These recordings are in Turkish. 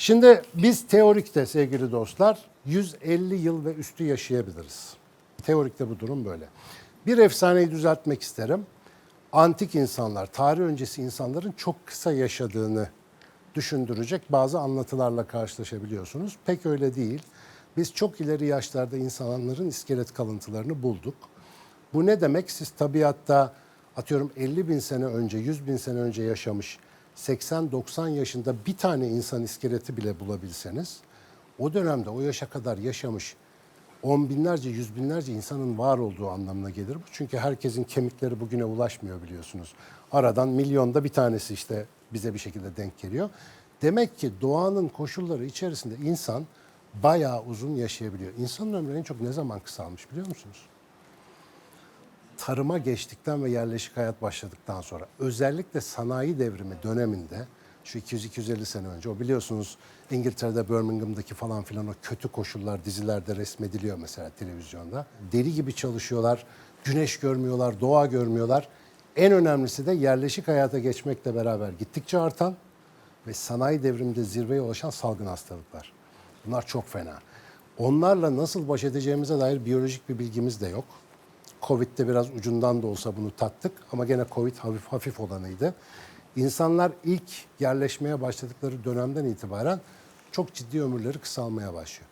Şimdi biz teorikte sevgili dostlar 150 yıl ve üstü yaşayabiliriz. Teorikte bu durum böyle. Bir efsaneyi düzeltmek isterim. Antik insanlar, tarih öncesi insanların çok kısa yaşadığını düşündürecek bazı anlatılarla karşılaşabiliyorsunuz. Pek öyle değil. Biz çok ileri yaşlarda insanların iskelet kalıntılarını bulduk. Bu ne demek? Siz tabiatta atıyorum 50 bin sene önce, 100 bin sene önce yaşamış 80-90 yaşında bir tane insan iskeleti bile bulabilseniz o dönemde o yaşa kadar yaşamış on binlerce, yüz binlerce insanın var olduğu anlamına gelir bu. Çünkü herkesin kemikleri bugüne ulaşmıyor biliyorsunuz. Aradan milyonda bir tanesi işte bize bir şekilde denk geliyor. Demek ki doğanın koşulları içerisinde insan bayağı uzun yaşayabiliyor. İnsanın ömrü en çok ne zaman kısalmış biliyor musunuz? Tarıma geçtikten ve yerleşik hayat başladıktan sonra özellikle sanayi devrimi döneminde şu 200-250 sene önce o biliyorsunuz İngiltere'de Birmingham'daki falan filan o kötü koşullar dizilerde resmediliyor mesela televizyonda. Deli gibi çalışıyorlar, güneş görmüyorlar, doğa görmüyorlar. En önemlisi de yerleşik hayata geçmekle beraber gittikçe artan ve sanayi devriminde zirveye ulaşan salgın hastalıklar. Bunlar çok fena. Onlarla nasıl baş edeceğimize dair biyolojik bir bilgimiz de yok. Covid'de biraz ucundan da olsa bunu tattık ama gene Covid hafif hafif olanıydı. İnsanlar ilk yerleşmeye başladıkları dönemden itibaren çok ciddi ömürleri kısalmaya başlıyor.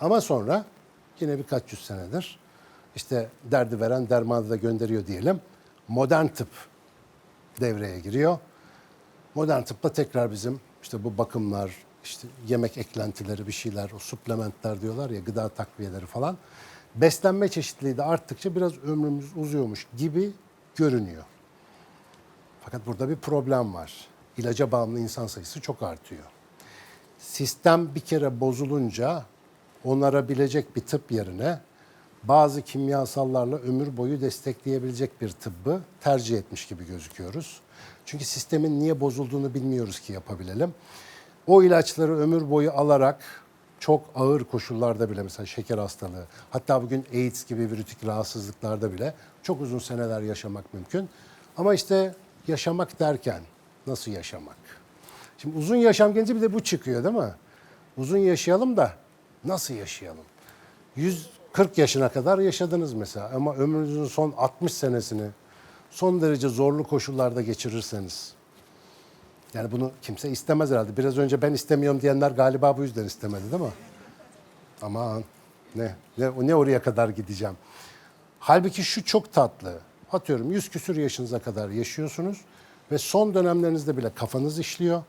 Ama sonra yine birkaç yüz senedir işte derdi veren dermanı da gönderiyor diyelim. Modern tıp devreye giriyor. Modern tıpta tekrar bizim işte bu bakımlar, işte yemek eklentileri bir şeyler, o suplementler diyorlar ya gıda takviyeleri falan. Beslenme çeşitliliği de arttıkça biraz ömrümüz uzuyormuş gibi görünüyor. Fakat burada bir problem var. İlaca bağımlı insan sayısı çok artıyor. Sistem bir kere bozulunca onarabilecek bir tıp yerine bazı kimyasallarla ömür boyu destekleyebilecek bir tıbbı tercih etmiş gibi gözüküyoruz. Çünkü sistemin niye bozulduğunu bilmiyoruz ki yapabilelim. O ilaçları ömür boyu alarak çok ağır koşullarda bile mesela şeker hastalığı, hatta bugün AIDS gibi virütik rahatsızlıklarda bile çok uzun seneler yaşamak mümkün. Ama işte yaşamak derken nasıl yaşamak? Şimdi uzun yaşam gelince bir de bu çıkıyor değil mi? Uzun yaşayalım da nasıl yaşayalım? 140 yaşına kadar yaşadınız mesela ama ömrünüzün son 60 senesini son derece zorlu koşullarda geçirirseniz yani bunu kimse istemez herhalde. Biraz önce ben istemiyorum diyenler galiba bu yüzden istemedi değil mi? Aman ne, ne, ne oraya kadar gideceğim. Halbuki şu çok tatlı. Atıyorum 100 küsür yaşınıza kadar yaşıyorsunuz ve son dönemlerinizde bile kafanız işliyor.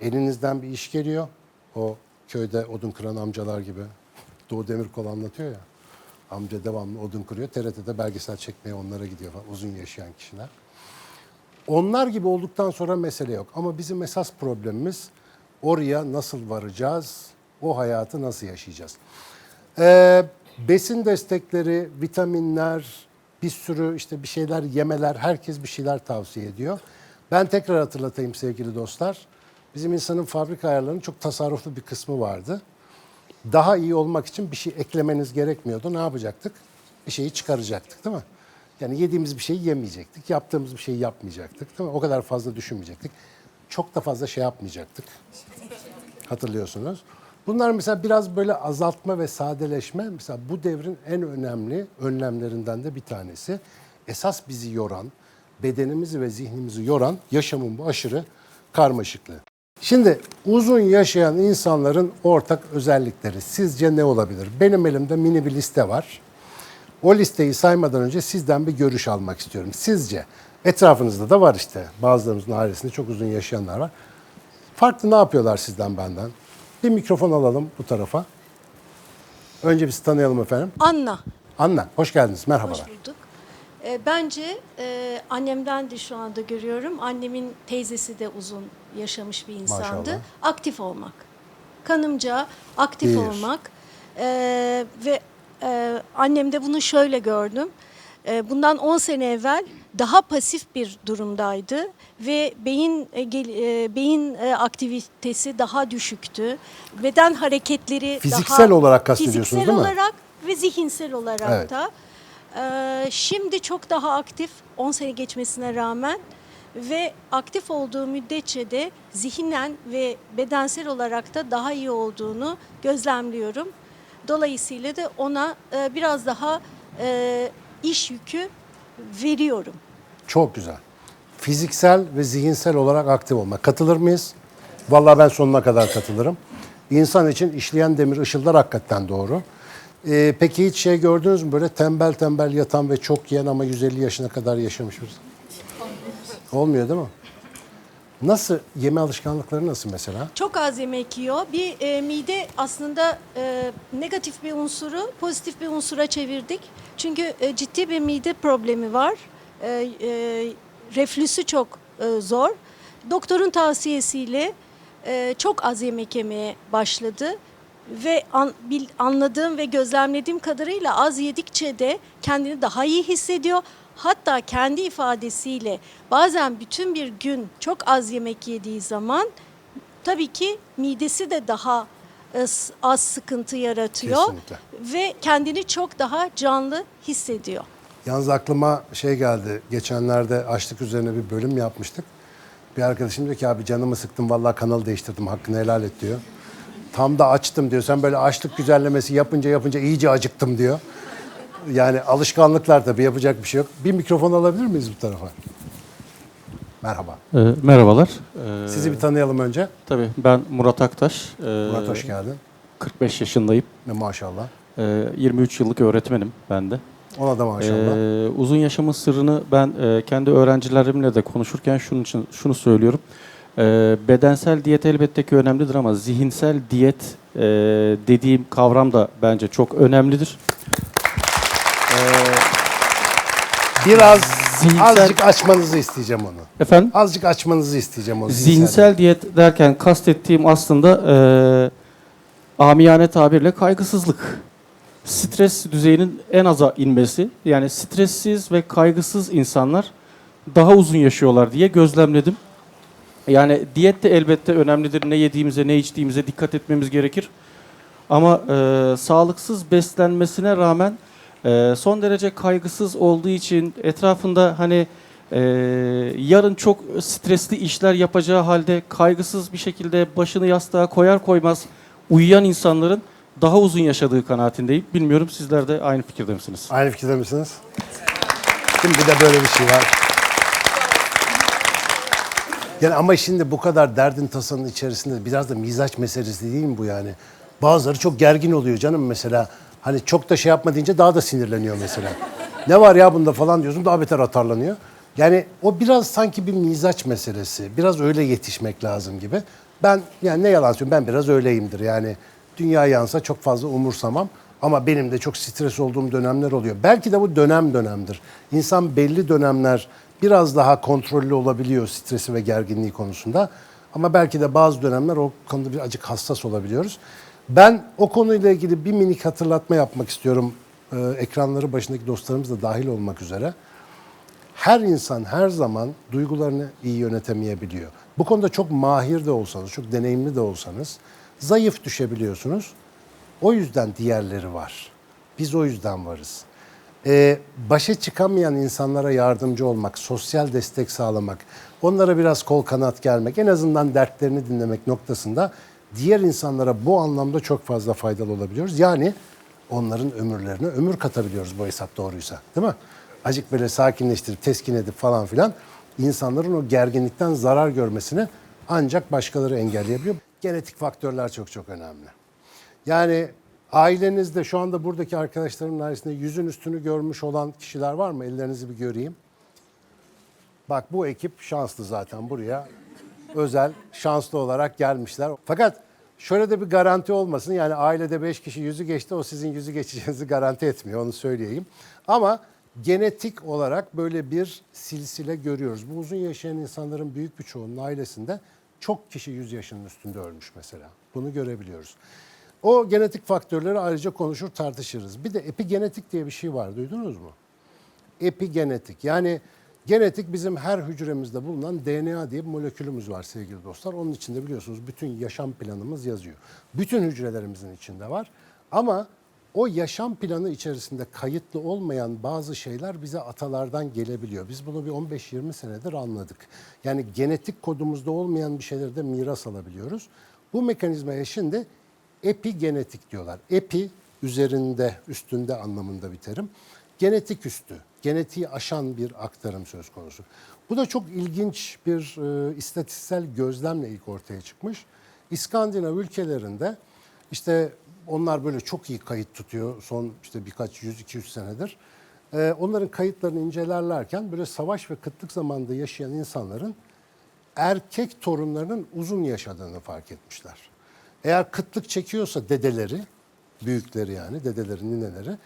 Elinizden bir iş geliyor. O köyde odun kıran amcalar gibi. Doğu Demirkol anlatıyor ya. Amca devamlı odun kırıyor. TRT'de belgesel çekmeye onlara gidiyor falan. Uzun yaşayan kişiler. Onlar gibi olduktan sonra mesele yok. Ama bizim esas problemimiz oraya nasıl varacağız, o hayatı nasıl yaşayacağız. Ee, besin destekleri, vitaminler, bir sürü işte bir şeyler yemeler, herkes bir şeyler tavsiye ediyor. Ben tekrar hatırlatayım sevgili dostlar. Bizim insanın fabrika ayarlarının çok tasarruflu bir kısmı vardı. Daha iyi olmak için bir şey eklemeniz gerekmiyordu. Ne yapacaktık? Bir şeyi çıkaracaktık değil mi? Yani yediğimiz bir şeyi yemeyecektik, yaptığımız bir şeyi yapmayacaktık. Mi? O kadar fazla düşünmeyecektik. Çok da fazla şey yapmayacaktık. Hatırlıyorsunuz. Bunlar mesela biraz böyle azaltma ve sadeleşme mesela bu devrin en önemli önlemlerinden de bir tanesi. Esas bizi yoran, bedenimizi ve zihnimizi yoran yaşamın bu aşırı karmaşıklığı. Şimdi uzun yaşayan insanların ortak özellikleri sizce ne olabilir? Benim elimde mini bir liste var. O listeyi saymadan önce sizden bir görüş almak istiyorum. Sizce etrafınızda da var işte bazılarımızın ailesinde çok uzun yaşayanlar var. Farklı ne yapıyorlar sizden benden? Bir mikrofon alalım bu tarafa. Önce biz tanıyalım efendim. Anna. Anna, hoş geldiniz. Merhabalar. Hoş bulduk. Ee, bence e, annemden de şu anda görüyorum. Annemin teyzesi de uzun yaşamış bir insandı. Maşallah. Aktif olmak. Kanımca aktif Bir. olmak. Ee, ve e, annemde bunu şöyle gördüm. Ee, bundan 10 sene evvel daha pasif bir durumdaydı ve beyin e, e, beyin e, aktivitesi daha düşüktü. Beden hareketleri Fiziksel daha olarak kastediyorsunuz, fiziksel değil mi? olarak ve zihinsel olarak Evet. da. Ee, şimdi çok daha aktif 10 sene geçmesine rağmen ve aktif olduğu müddetçe de zihnen ve bedensel olarak da daha iyi olduğunu gözlemliyorum. Dolayısıyla da ona e, biraz daha e, iş yükü veriyorum. Çok güzel. Fiziksel ve zihinsel olarak aktif olmak. Katılır mıyız? Vallahi ben sonuna kadar katılırım. İnsan için işleyen demir ışıldar hakikaten doğru. Ee, peki hiç şey gördünüz mü böyle tembel tembel yatan ve çok yiyen ama 150 yaşına kadar yaşamış birisi? Olmuyor değil mi? Nasıl? Yeme alışkanlıkları nasıl mesela? Çok az yemek yiyor. Bir e, mide aslında e, negatif bir unsuru pozitif bir unsura çevirdik. Çünkü e, ciddi bir mide problemi var. E, e, reflüsü çok e, zor. Doktorun tavsiyesiyle e, çok az yemek yemeye başladı. Ve an, bil- anladığım ve gözlemlediğim kadarıyla az yedikçe de kendini daha iyi hissediyor. Hatta kendi ifadesiyle bazen bütün bir gün çok az yemek yediği zaman tabii ki midesi de daha e, az sıkıntı yaratıyor Kesinlikle. ve kendini çok daha canlı hissediyor. Yalnız aklıma şey geldi. Geçenlerde açlık üzerine bir bölüm yapmıştık. Bir arkadaşım diyor ki abi canımı sıktım vallahi kanalı değiştirdim hakkını helal et diyor. Tam da açtım diyor. Sen böyle açlık güzellemesi yapınca yapınca iyice acıktım diyor. Yani alışkanlıklar tabii yapacak bir şey yok. Bir mikrofon alabilir miyiz bu tarafa? Merhaba. Ee, merhabalar. Ee, Sizi bir tanıyalım önce. Tabii ben Murat Aktaş. Ee, Murat hoş geldin. 45 yaşındayım. Ve maşallah. Ee, 23 yıllık öğretmenim ben de. Ona da maşallah. Ee, uzun yaşamın sırrını ben e, kendi öğrencilerimle de konuşurken şunun için şunu söylüyorum. Ee, bedensel diyet elbette ki önemlidir ama zihinsel diyet e, dediğim kavram da bence çok önemlidir. Biraz zihinsel- azıcık açmanızı isteyeceğim onu. Efendim? Azıcık açmanızı isteyeceğim onu. Zihinsel diyet derken kastettiğim aslında e, amiyane tabirle kaygısızlık. Stres düzeyinin en aza inmesi. Yani stressiz ve kaygısız insanlar daha uzun yaşıyorlar diye gözlemledim. Yani diyet de elbette önemlidir. Ne yediğimize, ne içtiğimize dikkat etmemiz gerekir. Ama e, sağlıksız beslenmesine rağmen e, son derece kaygısız olduğu için etrafında hani e, yarın çok stresli işler yapacağı halde kaygısız bir şekilde başını yastığa koyar koymaz uyuyan insanların daha uzun yaşadığı kanaatindeyim. Bilmiyorum sizler de aynı fikirde misiniz? Aynı fikirde misiniz? Şimdi bir de böyle bir şey var. Yani ama şimdi bu kadar derdin tasanın içerisinde biraz da mizaç meselesi değil mi bu yani? Bazıları çok gergin oluyor canım mesela. Hani çok da şey yapma deyince daha da sinirleniyor mesela. Ne var ya bunda falan diyorsun daha beter atarlanıyor. Yani o biraz sanki bir mizaç meselesi. Biraz öyle yetişmek lazım gibi. Ben yani ne yalan söyleyeyim ben biraz öyleyimdir. Yani dünya yansa çok fazla umursamam. Ama benim de çok stres olduğum dönemler oluyor. Belki de bu dönem dönemdir. İnsan belli dönemler biraz daha kontrollü olabiliyor stresi ve gerginliği konusunda. Ama belki de bazı dönemler o konuda birazcık hassas olabiliyoruz. Ben o konuyla ilgili bir minik hatırlatma yapmak istiyorum. Ee, ekranları başındaki dostlarımız da dahil olmak üzere. Her insan her zaman duygularını iyi yönetemeyebiliyor. Bu konuda çok mahir de olsanız, çok deneyimli de olsanız zayıf düşebiliyorsunuz. O yüzden diğerleri var. Biz o yüzden varız. Ee, başa çıkamayan insanlara yardımcı olmak, sosyal destek sağlamak, onlara biraz kol kanat gelmek, en azından dertlerini dinlemek noktasında diğer insanlara bu anlamda çok fazla faydalı olabiliyoruz. Yani onların ömürlerine ömür katabiliyoruz bu hesap doğruysa. Değil mi? Acık böyle sakinleştirip, teskin edip falan filan insanların o gerginlikten zarar görmesini ancak başkaları engelleyebiliyor. Genetik faktörler çok çok önemli. Yani ailenizde şu anda buradaki arkadaşlarımın arasında yüzün üstünü görmüş olan kişiler var mı? Ellerinizi bir göreyim. Bak bu ekip şanslı zaten buraya. Özel, şanslı olarak gelmişler. Fakat şöyle de bir garanti olmasın. Yani ailede beş kişi yüzü geçti. O sizin yüzü geçeceğinizi garanti etmiyor. Onu söyleyeyim. Ama genetik olarak böyle bir silsile görüyoruz. Bu uzun yaşayan insanların büyük bir çoğunun ailesinde çok kişi 100 yaşının üstünde ölmüş mesela. Bunu görebiliyoruz. O genetik faktörleri ayrıca konuşur tartışırız. Bir de epigenetik diye bir şey var. Duydunuz mu? epigenetik. Yani genetik bizim her hücremizde bulunan DNA diye bir molekülümüz var sevgili dostlar. Onun içinde biliyorsunuz bütün yaşam planımız yazıyor. Bütün hücrelerimizin içinde var. Ama o yaşam planı içerisinde kayıtlı olmayan bazı şeyler bize atalardan gelebiliyor. Biz bunu bir 15-20 senedir anladık. Yani genetik kodumuzda olmayan bir şeyleri de miras alabiliyoruz. Bu mekanizmaya şimdi epigenetik diyorlar. Epi üzerinde, üstünde anlamında bir terim. Genetik üstü, genetiği aşan bir aktarım söz konusu. Bu da çok ilginç bir e, istatistiksel gözlemle ilk ortaya çıkmış. İskandinav ülkelerinde işte onlar böyle çok iyi kayıt tutuyor son işte birkaç yüz iki yüz senedir. Ee, onların kayıtlarını incelerlerken böyle savaş ve kıtlık zamanında yaşayan insanların erkek torunlarının uzun yaşadığını fark etmişler. Eğer kıtlık çekiyorsa dedeleri, büyükleri yani dedeleri, nineleri,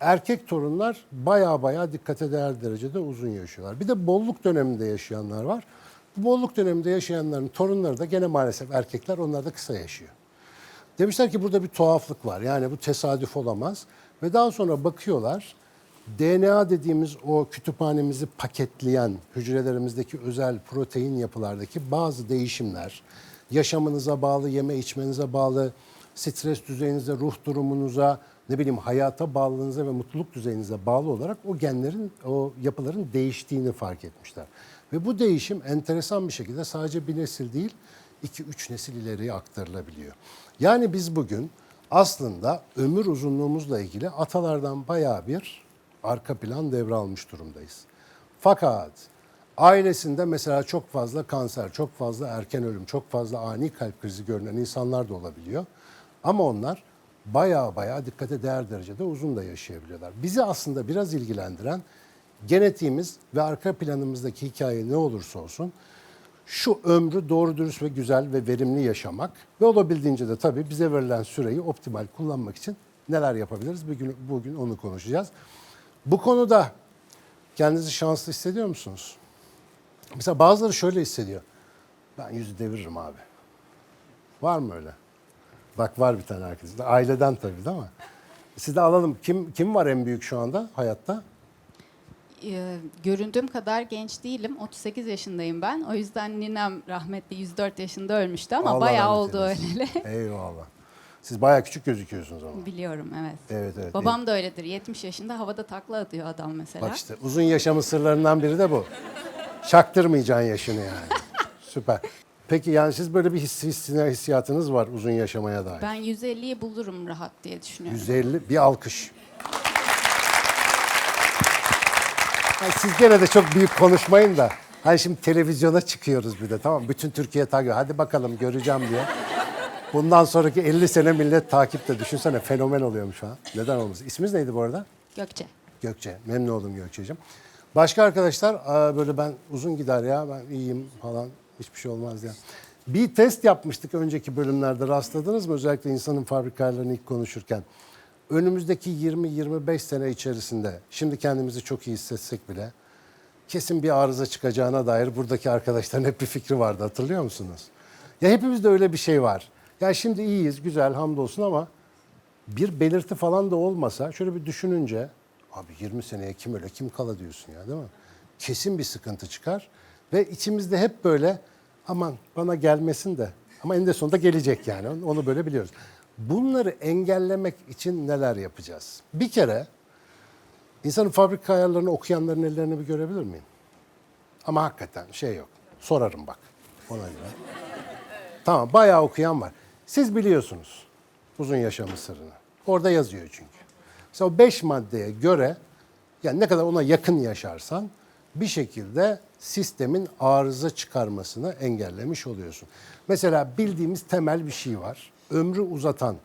erkek torunlar baya baya dikkate değer derecede uzun yaşıyorlar. Bir de bolluk döneminde yaşayanlar var. Bu bolluk döneminde yaşayanların torunları da gene maalesef erkekler onlar da kısa yaşıyor. Demişler ki burada bir tuhaflık var. Yani bu tesadüf olamaz. Ve daha sonra bakıyorlar. DNA dediğimiz o kütüphanemizi paketleyen hücrelerimizdeki özel protein yapılardaki bazı değişimler, yaşamınıza bağlı, yeme içmenize bağlı, stres düzeyinize, ruh durumunuza, ne bileyim hayata bağlılığınıza ve mutluluk düzeyinize bağlı olarak o genlerin, o yapıların değiştiğini fark etmişler. Ve bu değişim enteresan bir şekilde sadece bir nesil değil, 2-3 nesil ileriye aktarılabiliyor. Yani biz bugün aslında ömür uzunluğumuzla ilgili atalardan bayağı bir arka plan devralmış durumdayız. Fakat ailesinde mesela çok fazla kanser, çok fazla erken ölüm, çok fazla ani kalp krizi görünen insanlar da olabiliyor. Ama onlar bayağı bayağı dikkate değer derecede uzun da yaşayabiliyorlar. Bizi aslında biraz ilgilendiren genetiğimiz ve arka planımızdaki hikaye ne olursa olsun şu ömrü doğru dürüst ve güzel ve verimli yaşamak ve olabildiğince de tabii bize verilen süreyi optimal kullanmak için neler yapabiliriz? Bugün, bugün onu konuşacağız. Bu konuda kendinizi şanslı hissediyor musunuz? Mesela bazıları şöyle hissediyor. Ben yüzü deviririm abi. Var mı öyle? Bak var bir tane herkes. Aileden tabii değil mi? Siz de alalım. Kim kim var en büyük şu anda hayatta? Ee, göründüğüm kadar genç değilim. 38 yaşındayım ben. O yüzden ninem rahmetli 104 yaşında ölmüştü ama Allah bayağı rahmet oldu eylesin. öyleli. Eyvallah. Siz bayağı küçük gözüküyorsunuz ama. Biliyorum evet. Evet evet. Babam da öyledir. 70 yaşında havada takla atıyor adam mesela. Bak işte uzun yaşamın sırlarından biri de bu. Çaktırmayacaksın yaşını yani. Süper. Peki yani siz böyle bir hissi, hissine- hissiyatınız var uzun yaşamaya dair. Ben 150'yi bulurum rahat diye düşünüyorum. 150 bir alkış. Yani siz gene de çok büyük konuşmayın da. Hani şimdi televizyona çıkıyoruz bir de tamam mı? Bütün Türkiye takip Hadi bakalım göreceğim diye. Bundan sonraki 50 sene millet takipte. Düşünsene fenomen oluyormuş ha. Neden olmasın? İsminiz neydi bu arada? Gökçe. Gökçe. Memnun oldum Gökçe'cim. Başka arkadaşlar "Aa, böyle ben uzun gider ya ben iyiyim falan hiçbir şey olmaz ya. Bir test yapmıştık önceki bölümlerde rastladınız mı? Özellikle insanın fabrikalarını ilk konuşurken. Önümüzdeki 20-25 sene içerisinde şimdi kendimizi çok iyi hissetsek bile kesin bir arıza çıkacağına dair buradaki arkadaşların hep bir fikri vardı hatırlıyor musunuz? Ya hepimizde öyle bir şey var. Ya şimdi iyiyiz güzel hamdolsun ama bir belirti falan da olmasa şöyle bir düşününce abi 20 seneye kim öyle kim kala diyorsun ya değil mi? Kesin bir sıkıntı çıkar ve içimizde hep böyle aman bana gelmesin de ama en de sonunda gelecek yani onu- böyle biliyoruz. Bunları engellemek için neler yapacağız? Bir kere insanın fabrika ayarlarını okuyanların ellerini bir görebilir miyim? Ama hakikaten şey yok. Sorarım bak ona göre. Tamam bayağı okuyan var. Siz biliyorsunuz uzun yaşamın sırrını. Orada yazıyor çünkü. Mesela o beş maddeye göre yani ne kadar ona yakın yaşarsan bir şekilde sistemin arıza çıkarmasını engellemiş oluyorsun. Mesela bildiğimiz temel bir şey var. Ömrü uzatan,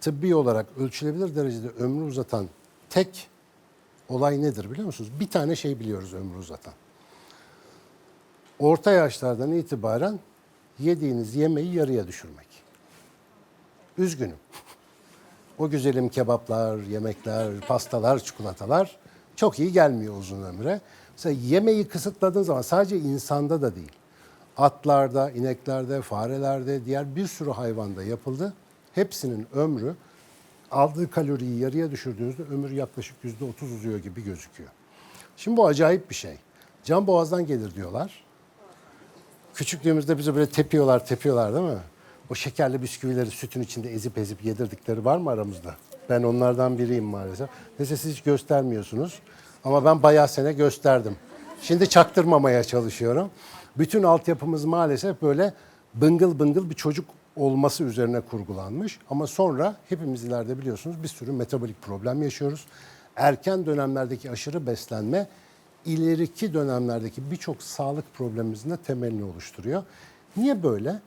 tıbbi olarak ölçülebilir derecede ömrü uzatan tek olay nedir biliyor musunuz? Bir tane şey biliyoruz ömrü uzatan. Orta yaşlardan itibaren yediğiniz yemeği yarıya düşürmek. Üzgünüm. O güzelim kebaplar, yemekler, pastalar, çikolatalar çok iyi gelmiyor uzun ömre. Mesela yemeği kısıtladığın zaman sadece insanda da değil. Atlarda, ineklerde, farelerde, diğer bir sürü hayvanda yapıldı. Hepsinin ömrü aldığı kaloriyi yarıya düşürdüğünüzde ömür yaklaşık yüzde otuz uzuyor gibi gözüküyor. Şimdi bu acayip bir şey. Can boğazdan gelir diyorlar. Küçüklüğümüzde bize böyle tepiyorlar, tepiyorlar değil mi? O şekerli bisküvileri sütün içinde ezip ezip yedirdikleri var mı aramızda? Ben onlardan biriyim maalesef. Neyse siz hiç göstermiyorsunuz. Ama ben bayağı sene gösterdim. Şimdi çaktırmamaya çalışıyorum. Bütün altyapımız maalesef böyle bıngıl bıngıl bir çocuk olması üzerine kurgulanmış. Ama sonra hepimiz ileride biliyorsunuz bir sürü metabolik problem yaşıyoruz. Erken dönemlerdeki aşırı beslenme ileriki dönemlerdeki birçok sağlık problemimizin de temelini oluşturuyor. Niye böyle?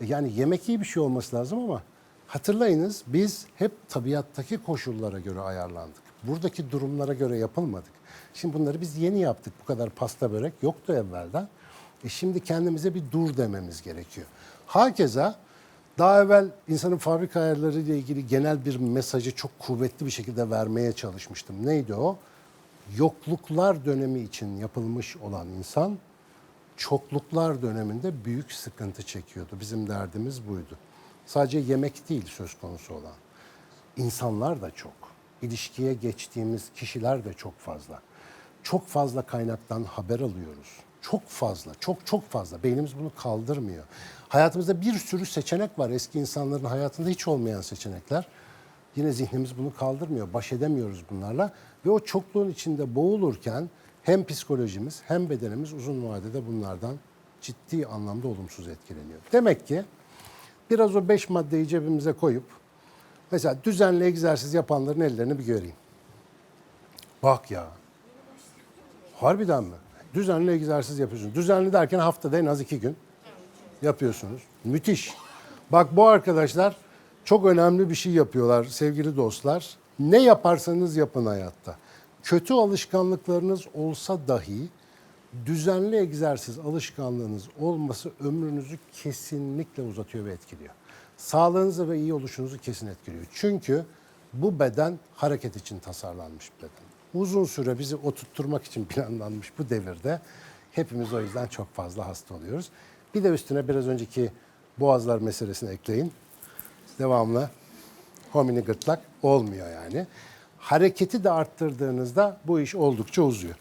E Yani yemek iyi bir şey olması lazım ama hatırlayınız biz hep tabiattaki koşullara göre ayarlandık. Buradaki durumlara göre yapılmadık. Şimdi bunları biz yeni yaptık. Bu kadar pasta börek yoktu evvelden. E şimdi kendimize bir dur dememiz gerekiyor. Hakeza daha evvel insanın fabrika ayarları ile ilgili genel bir mesajı çok kuvvetli bir şekilde vermeye çalışmıştım. Neydi o? Yokluklar dönemi için yapılmış olan insan çokluklar döneminde büyük sıkıntı çekiyordu. Bizim derdimiz buydu. Sadece yemek değil söz konusu olan. İnsanlar da çok. İlişkiye geçtiğimiz kişiler de çok fazla. Çok fazla kaynaktan haber alıyoruz. Çok fazla, çok çok fazla. Beynimiz bunu kaldırmıyor. Hayatımızda bir sürü seçenek var. Eski insanların hayatında hiç olmayan seçenekler. Yine zihnimiz bunu kaldırmıyor. Baş edemiyoruz bunlarla. Ve o çokluğun içinde boğulurken hem psikolojimiz hem bedenimiz uzun vadede bunlardan ciddi anlamda olumsuz etkileniyor. Demek ki biraz o beş maddeyi cebimize koyup mesela düzenli egzersiz yapanların ellerini bir göreyim. Bak ya. Harbiden mi? Düzenli egzersiz yapıyorsunuz. Düzenli derken haftada en az iki gün yapıyorsunuz. Müthiş. Bak bu arkadaşlar çok önemli bir şey yapıyorlar sevgili dostlar. Ne yaparsanız yapın hayatta. Kötü alışkanlıklarınız olsa dahi düzenli egzersiz alışkanlığınız olması ömrünüzü kesinlikle uzatıyor ve etkiliyor. Sağlığınızı ve iyi oluşunuzu kesin etkiliyor. Çünkü bu beden hareket için tasarlanmış bir beden. Uzun süre bizi oturtturmak için planlanmış bu devirde hepimiz o yüzden çok fazla hasta oluyoruz. Bir de üstüne biraz önceki boğazlar meselesini ekleyin. Devamlı homini gırtlak olmuyor yani. Hareketi de arttırdığınızda bu iş oldukça uzuyor.